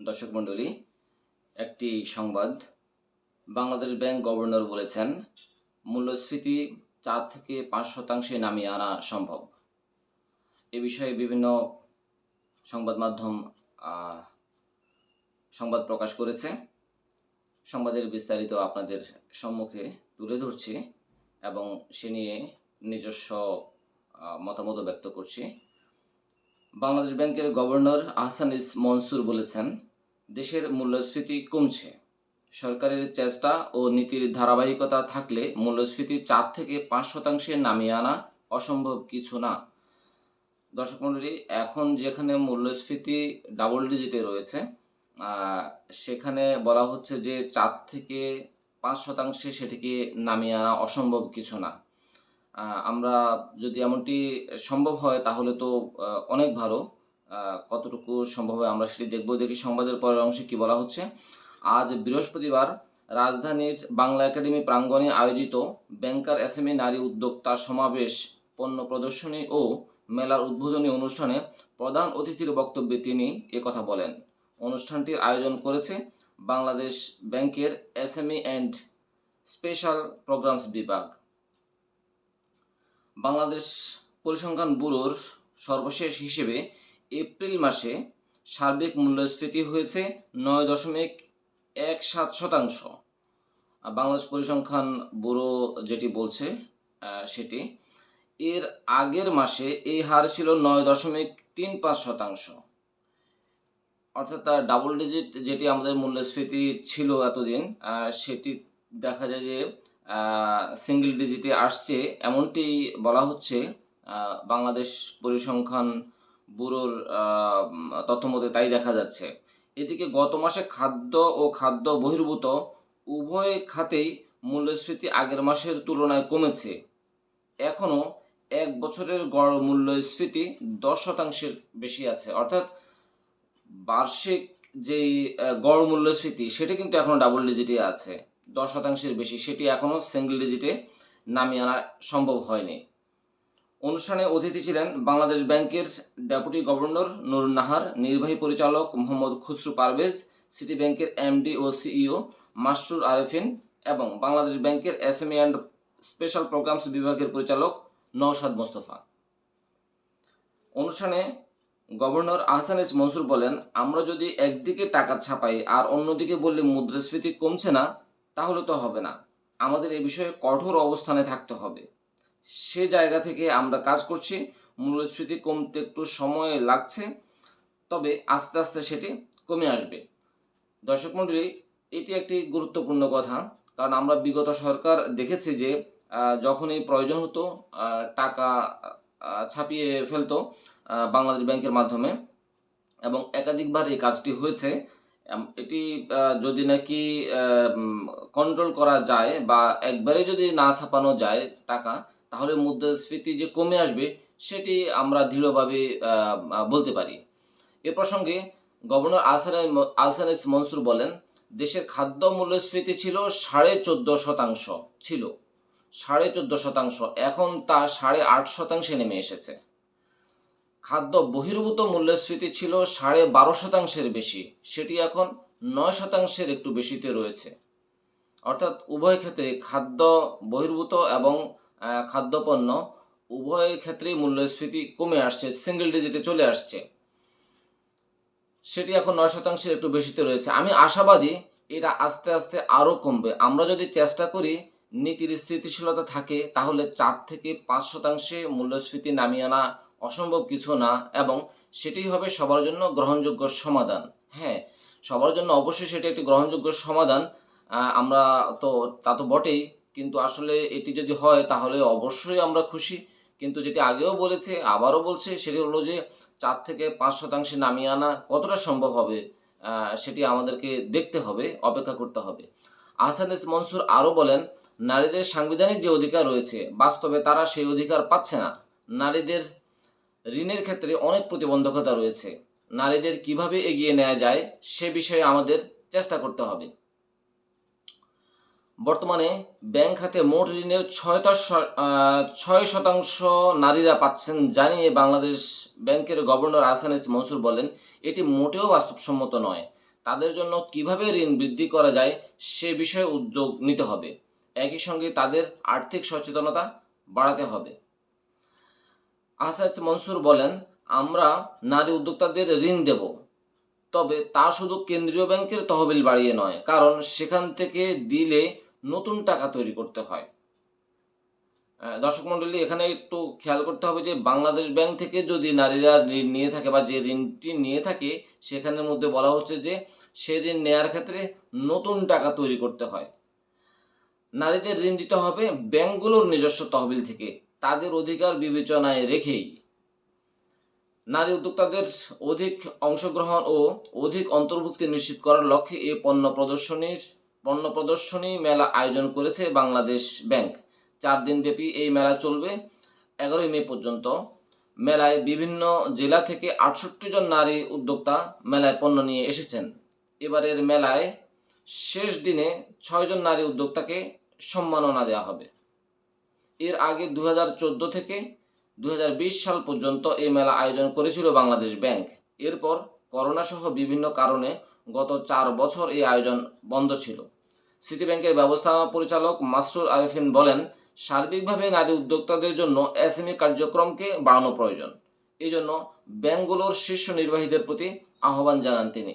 দর্শক মণ্ডলী, একটি সংবাদ। বাংলাদেশ ব্যাংক গভর্নর বলেছেন, মূল্যস্ফীতি চার থেকে পাঁচ শতাংশে নামিয়ে আনা সম্ভব। এ বিষয়ে বিভিন্ন সংবাদ মাধ্যম সংবাদ প্রকাশ করেছে। সংবাদের বিস্তারিত আপনাদের সম্মুখে তুলে ধরছি এবং সে নিয়ে নিজস্ব মতামত ব্যক্ত করছি। বাংলাদেশ ব্যাংকের গভর্নর আহসান ইস মনসুর বলেছেন, দেশের মূল্যস্ফীতি কমছে। সরকারের চেষ্টা ও নীতির ধারাবাহিকতা থাকলে মূল্যস্ফীতি চার থেকে পাঁচ শতাংশে নামিয়ে আনা অসম্ভব কিছু না। দর্শক মণ্ডলী, এখন যেখানে মূল্যস্ফীতি ডাবল ডিজিটে রয়েছে সেখানে বলা হচ্ছে যে চার থেকে পাঁচ শতাংশে সেটিকে নামিয়ে আনা অসম্ভব কিছু না। আমরা যদি এমনটি সম্ভব হয়, তাহলে তো অনেক ভালো। কতটুকু সম্ভব হয় আমরা সেটি দেখব। দেখি সংবাদের পরের অংশে কি বলা হচ্ছে। আজ বৃহস্পতিবার রাজধানীর বাংলা একাডেমি প্রাঙ্গণে আয়োজিত ব্যাংকার এসএমই নারী উদ্যোক্তা সমাবেশ, পণ্য প্রদর্শনী ও মেলার উদ্বোধনী অনুষ্ঠানে প্রধান অতিথির বক্তব্যে তিনি একথা বলেন। অনুষ্ঠানটির আয়োজন করেছে বাংলাদেশ ব্যাংকের এসএমই অ্যান্ড স্পেশাল প্রোগ্রামস বিভাগ। বাংলাদেশ পরিসংখ্যান ব্যুরোর সর্বশেষ হিসেবে এপ্রিল মাসে সার্বিক মূল্যস্ফীতি হয়েছে নয় দশমিক এক সাত শতাংশ। বাংলাদেশ পরিসংখ্যান ব্যুরো যেটি বলছে সেটি এর আগের মাসে এই হার ছিল নয় দশমিক তিন পাঁচ শতাংশ। অর্থাৎ তার ডাবল ডিজিট যেটি আমাদের মূল্যস্ফীতি ছিল এতদিন সেটি দেখা যায় যে সিঙ্গেল ডিজিটে আসছে। এমনটি বলা হচ্ছে বাংলাদেশ পরিসংখ্যান ব্যুরোর তথ্যমতে তাই দেখা যাচ্ছে। এদিকে গত মাসে খাদ্য ও খাদ্য বহির্ভূত উভয় খাতেই মূল্যস্ফীতি আগের মাসের তুলনায় কমেছে। এখনও এক বছরের গড় মূল্যস্ফীতি দশ শতাংশের বেশি আছে। অর্থাৎ বার্ষিক যেই গড় মূল্যস্ফীতি, সেটি কিন্তু এখনও ডাবল ডিজিটে আছে। দশ শতাংশের বেশি, সেটি এখনও সিঙ্গেল ডিজিটে নামিয়ে আনা সম্ভব হয়নি। অনুষ্ঠানে অতিথি ছিলেন বাংলাদেশ ব্যাংকের ডেপুটি গভর্নর নুর নাহার, নির্বাহী পরিচালক মোহাম্মদ খুসরু পারভেজ, সিটি ব্যাংকের এমডি ও সিইও মাসরুর আরেফিন এবং বাংলাদেশ ব্যাংকের এসএমই অ্যান্ড স্পেশাল প্রোগ্রামস বিভাগের পরিচালক নওশাদ মোস্তফা। অনুষ্ঠানে গভর্নর আহসান মনসুর বলেন, আমরা যদি একদিকে টাকা ছাপাই আর অন্যদিকে বললে মুদ্রাস্ফীতি কমছে না তাহলে তো হবে না। আমাদের এ বিষয়ে কঠোর অবস্থানে থাকতে হবে। সে জায়গা থেকে আমরা কাজ করছি, মূল্যস্ফীতি কমতে একটু সময় লাগছে, তবে আস্তে আস্তে সেটি কমে আসবে। দর্শক মণ্ডলী, এটি একটি গুরুত্বপূর্ণ কথা, কারণ আমরা বিগত সরকার দেখেছি যে যখনই প্রয়োজন হতো টাকা ছাপিয়ে ফেলতো বাংলাদেশ ব্যাংকের মাধ্যমে এবং একাধিকবার এই কাজটি হয়েছে এটি যদি নাকি কন্ট্রোল করা যায় বা একবারে যদি না ছাপানো যায় টাকা, তাহলে মুদ্রাস্ফীতি যে কমে আসবে, সেটি আমরা দৃঢ়ভাবে বলতে পারি। এ প্রসঙ্গে গভর্নর আহসান এস মনসুর বলেন, দেশের খাদ্য মূল্যস্ফীতি ছিল সাড়ে চোদ্দ শতাংশ, ছিল সাড়ে চোদ্দ শতাংশ। এখন তা সাড়ে আট শতাংশে নেমে এসেছে। খাদ্য বহির্ভূত মূল্যস্ফীতি ছিল সাড়ে বারো শতাংশের বেশি। সেটি এখন নয় শতাংশের একটু বেশিতে রয়েছে। অর্থাৎ উভয় ক্ষেত্রে খাদ্য বহির্ভূত এবং খাদ্যপণ্য উভয় ক্ষেত্রেই মূল্যস্ফীতি কমে আসছে সিঙ্গেল ডিজিটে চলে আসছে। সেটি এখন নয় শতাংশের একটু বেশিতে রয়েছে। আমি আশাবাদী এটা আস্তে আস্তে আরও কমবে। আমরা যদি চেষ্টা করি নীতির স্থিতিশীলতা থাকে, তাহলে চার থেকে পাঁচ শতাংশে মূল্যস্ফীতি নামিয়ে আনা অসম্ভব কিছু না এবং সেটি হবে সবার জন্য গ্রহণযোগ্য সমাধান। হ্যাঁ সবার জন্য অবশ্যই সেটি একটি গ্রহণযোগ্য সমাধান। আমরা তো, তা তো বটেই। কিন্তু আসলে এটি যদি হয়, তাহলে অবশ্যই আমরা খুশি। কিন্তু যেটি আগেও বলেছে, আবারও বলছে, সেটি হলো যে চার থেকে পাঁচ শতাংশে নামিয়ে আনা কতটা সম্ভব হবে সেটি আমাদেরকে দেখতে হবে, অপেক্ষা করতে হবে। আহসান মনসুর আরও বলেন, নারীদের সাংবিধানিক যে অধিকার রয়েছে, বাস্তবে তারা সেই অধিকার পাচ্ছে না। নারীদের ঋণের ক্ষেত্রে অনেক প্রতিবন্ধকতা রয়েছে। নারীদের কীভাবে এগিয়ে নেওয়া যায় সে বিষয়ে আমাদের চেষ্টা করতে হবে। বর্তমানে ব্যাংক খাতে মোট ঋণের ছয়টা ছয় শতাংশ নারীরা পাচ্ছেন জানিয়ে বাংলাদেশ ব্যাংকের গভর্নর আহসান এস মনসুর বলেন, এটি মোটেও বাস্তবসম্মত নয়। তাদের জন্য কীভাবে ঋণ বৃদ্ধি করা যায় সে বিষয়ে উদ্যোগ নিতে হবে। একই সঙ্গে তাদের আর্থিক সচেতনতা বাড়াতে হবে। আসাদ মনসুর বলেন, আমরা নারী উদ্যোক্তাদের ঋণ দেব, তবে তা শুধু কেন্দ্রীয় ব্যাংকের তহবিল বাড়িয়ে নয়, কারণ সেখান থেকে দিলে নতুন টাকা তৈরি করতে হয়। দর্শক মণ্ডলী এখানে একটু খেয়াল করতে হবে যে বাংলাদেশ ব্যাংক থেকে যদি নারীরা ঋণ নিয়ে থাকে বা যে ঋণটি নিয়ে থাকে, সেখানের মধ্যে বলা হচ্ছে যে সে ঋণ নেয়ার ক্ষেত্রে নতুন টাকা তৈরি করতে হয়। নারীদের ঋণ দিতে হবে ব্যাংকগুলোর নিজস্ব তহবিল থেকে। তাদের অধিকার বিবেচনায় রেখেই। নারী উদ্যোক্তাদের অধিক অংশগ্রহণ ও অধিক অন্তর্ভুক্তি নিশ্চিত করার লক্ষ্যে এই পণ্য প্রদর্শনীর পণ্য প্রদর্শনী মেলা আয়োজন করেছে বাংলাদেশ ব্যাংক। চার দিনব্যাপী এই মেলা চলবে। এগারোই মে পর্যন্ত মেলায় বিভিন্ন জেলা থেকে আটষট্টি জন নারী উদ্যোক্তা মেলায় পণ্য নিয়ে এসেছেন। এবারের মেলায় শেষ দিনে ছয়জন নারী উদ্যোক্তাকে সম্মাননা দেওয়া হবে। এর আগে দু হাজার চোদ্দ থেকে দু হাজার বিশ সাল পর্যন্ত এই মেলা আয়োজন করেছিল বাংলাদেশ ব্যাংক। এরপর করোনা সহ বিভিন্ন কারণে গত চার বছর এই আয়োজন বন্ধ ছিল। সিটি ব্যাংকের ব্যবস্থাপনা পরিচালক মাসরুর আরিফিন বলেন, সার্বিকভাবে নারী উদ্যোক্তাদের জন্য এসএমই কার্যক্রমকে বাড়ানো প্রয়োজন। এই জন্য ব্যাংকগুলোর শীর্ষ নির্বাহীদের প্রতি আহ্বান জানান তিনি।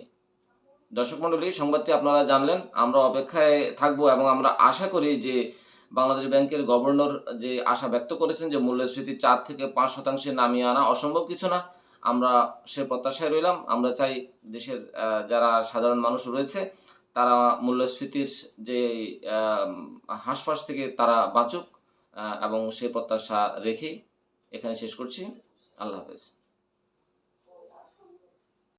দর্শক মণ্ডলী, সংবাদটি আপনারা জানলেন, আমরা অপেক্ষায় থাকব এবং আমরা আশা করি যে বাংলাদেশ ব্যাংকের গভর্নর যে আশা ব্যক্ত করেছেন যে মূল্যস্ফীতি চার থেকে পাঁচ শতাংশে নামিয়ে আনা অসম্ভব কিছু না, আমরা সে প্রত্যাশায় রইলাম। আমরা চাই দেশের যারা সাধারণ মানুষ রয়েছে, তারা মূল্যস্ফীতির যে হাঁসফাঁস থেকে তারা বাঁচুক এবং সে প্রত্যাশা রেখেই এখানে শেষ করছি। আল্লাহ হাফেজ।